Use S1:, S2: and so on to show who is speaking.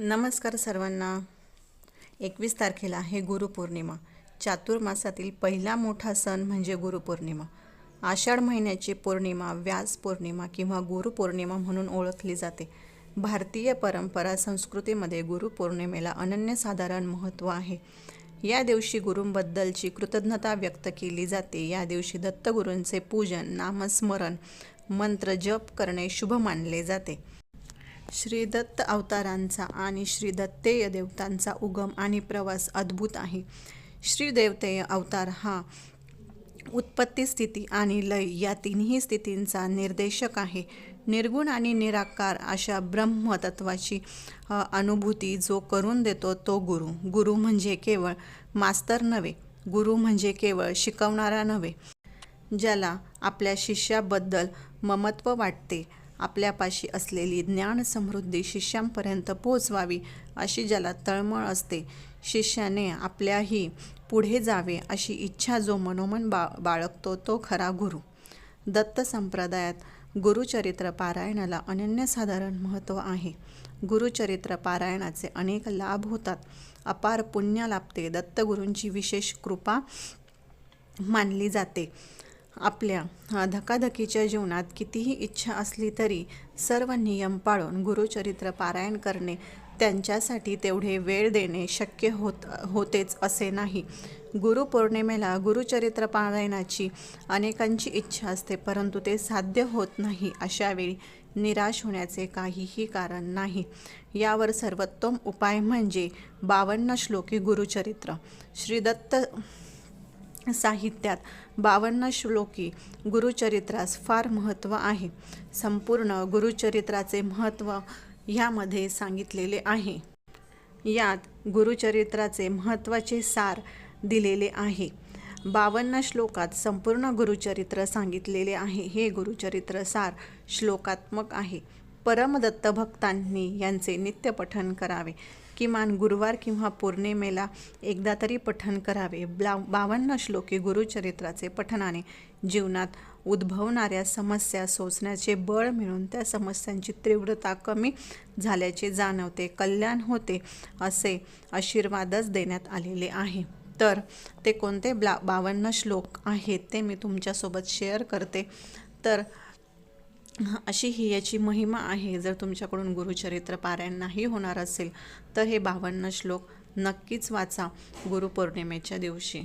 S1: नमस्कार सर्वांना. एकवीस तारखेला आहे गुरुपौर्णिमा. चातुर्मासातील पहिला मोठा सण म्हणजे गुरुपौर्णिमा. आषाढ महिन्याची पौर्णिमा व्यास पौर्णिमा किंवा गुरुपौर्णिमा म्हणून ओळखली जाते. भारतीय परंपरा संस्कृतीमध्ये गुरुपौर्णिमेला अनन्यसाधारण महत्त्व आहे. या दिवशी गुरूंबद्दलची कृतज्ञता व्यक्त केली जाते. या दिवशी दत्तगुरूंचे पूजन नामस्मरण मंत्र जप करणे शुभ मानले जाते. श्री दत्त अवतारांचा आणि श्री दत्तेय देवतांचा उगम आणि प्रवास अद्भुत आहे. श्री देवतेय अवतार हा उत्पत्ती स्थिती आणि लय या तिन्ही स्थितींचा निर्देशक आहे. निर्गुण आणि निराकार अशा ब्रह्मतत्वाची अनुभूती जो करून देतो तो गुरु. गुरु म्हणजे केवळ मास्तर नव्हे गुरु म्हणजे केवळ शिकवणारा नव्हे. ज्याला आपल्या शिष्याबद्दल ममत्व वाटते आपल्यापाशी असलेली ज्ञान समृद्धी शिष्यांपर्यंत पोहोचवावी अशी ज्याला तळमळ असते. शिष्याने आपल्याही पुढे जावे अशी इच्छा जो मनोमन बा बाळगतो तो खरा गुरु. दत्त संप्रदायात गुरुचरित्र पारायणाला अनन्यसाधारण महत्त्व आहे. गुरुचरित्र पारायणाचे अनेक लाभ होतात. अपार पुण्य लाभते. दत्तगुरूंची विशेष कृपा मानली जाते. आपल्या धकाधकीच्या जीवनात कितीही इच्छा असली तरी सर्व नियम पाळून गुरुचरित्र पारायण करणे त्यांच्यासाठी तेवढे वेळ देणे शक्य होत होतेच असे नाही. गुरुपौर्णिमेला गुरुचरित्र पारायणाची अनेकांची इच्छा असते परंतु ते साध्य होत नाही अशावेळी निराश होण्याचे काहीही कारण नाही. यावर सर्वोत्तम उपाय म्हणजे बावन्न श्लोकी गुरुचरित्र. श्री दत्त साहित्यात बावन्न श्लोकी गुरुचरित्रास फार महत्त्व आहे. संपूर्ण गुरुचरित्राचे महत्त्व ह्यामध्ये सांगितलेले आहे. यात गुरुचरित्राचे महत्त्वाचे सार दिलेले आहे. बावन्न श्लोकात संपूर्ण गुरुचरित्र सांगितलेले आहे. हे गुरुचरित्र सार श्लोकात्मक आहे. परमदत्त भक्तांनी यांचे नित्यपठन करावे. किमान गुरुवार किंवा पौर्णिमेला एकदा तरी पठन करावे. ब्ला बावन्न श्लोके गुरुचरित्राचे पठनाने जीवनात उद्भवणाऱ्या समस्या सोसण्याचे बळ मिळून त्या समस्यांची तीव्रता कमी झाल्याचे जाणवते कल्याण होते असे आशीर्वादच देण्यात आलेले आहे. तर ते कोणते ब्ला बावन्न श्लोक आहेत ते मी तुमच्यासोबत शेअर करते. तर अशी ही याची महिमा आहे. जर तुमच्याकडून गुरुचरित्र पारायण नाही होणार असेल तर हे बावन्न श्लोक नक्कीच वाचा गुरुपौर्णिमेच्या दिवशी.